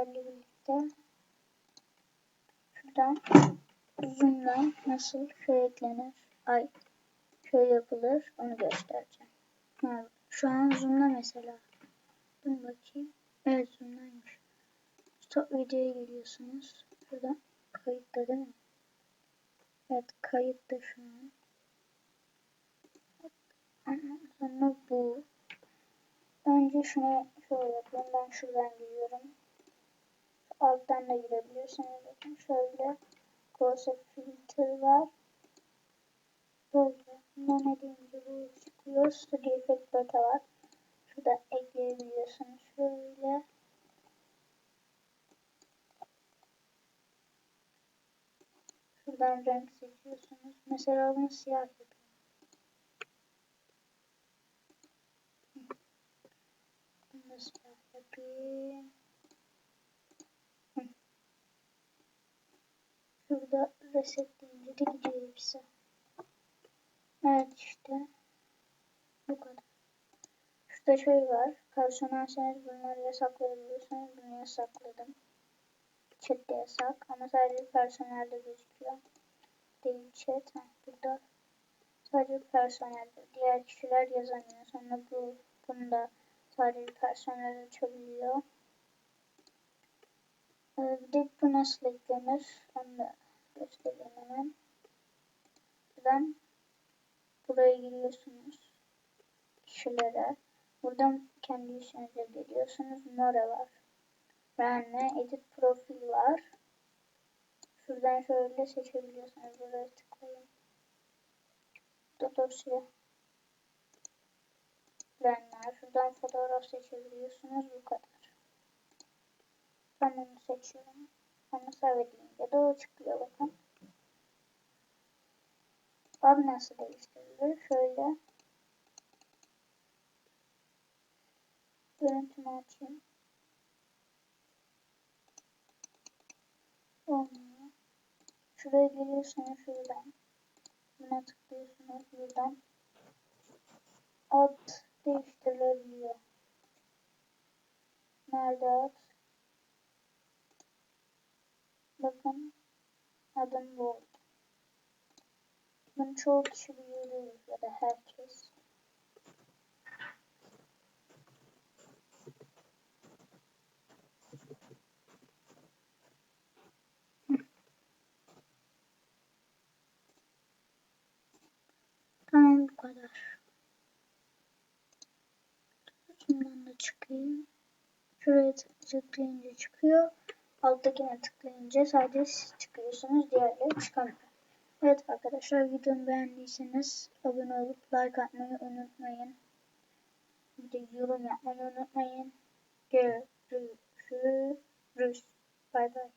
sizlerle birlikte şuradan zoom'dan nasıl şey eklenir, ay şey yapılır onu göstereceğim. Ha, şu an zoom'da mesela. Dur bakayım. Evet zoom'daymış. Stop videoya geliyorsunuz. Şurada kayıtta değil mi? Evet kayıtta şu an. Sonra bu. Önce şunu şöyle yapayım. Ben şuradan giriyorum. Alttan da girebilirsiniz. Bakın şöyle Close filter var. Böyle. Ne deyince bu çıkıyor. Studio Effect Beta var. Şurada ekleyebiliyorsunuz. Şöyle. Şuradan renk seçiyorsunuz. Mesela bunu siyah yapayım. Bunu siyah yapayım. Şurada reset deyince de gidiyor hepsi. Evet işte. Bu kadar. Şurada şey var. Personelseniz bunları yasaklayabiliyorsanız bunu yasakladım. Chat'te yasak ama sadece personelde gözüküyor. Değil chat. Ha, burada sadece personelde. Diğer kişiler yazamıyor. Sonra bu bunda sadece personel açabiliyor. Ee, de bu nasıl eklenir? Onu da göstereyim hemen. Buradan buraya giriyorsunuz. Kişilere. Buradan kendi işinize geliyorsunuz. Nora var. Renne, Edit Profil var. Şuradan şöyle seçebiliyorsunuz. Buraya tıklayın. Dosya. Renler. Şuradan fotoğraf seçebiliyorsunuz. Bu kadar. Ben onu seçiyorum. Onu de o çıkıyor bakın. Ad nasıl değiştirilir? Şöyle. Görüntümü açayım. Olmuyor. Şuraya geliyorsunuz şuradan. Buna tıklıyorsunuz buradan. Ad değiştirilebiliyor. Nerede ad? Bakın adım bu oldu. Bunu çoğu kişi biliyor ya da herkes. Tamam bu kadar. Şundan da çıkayım. Şuraya tıklayınca çıkıyor. Alttakine tıklayınca sadece siz çıkıyorsunuz. Diğerleri çıkamıyor. Evet arkadaşlar videomu beğendiyseniz abone olup like atmayı unutmayın. Bir de yorum yapmayı unutmayın. Görüşürüz. Bay bay.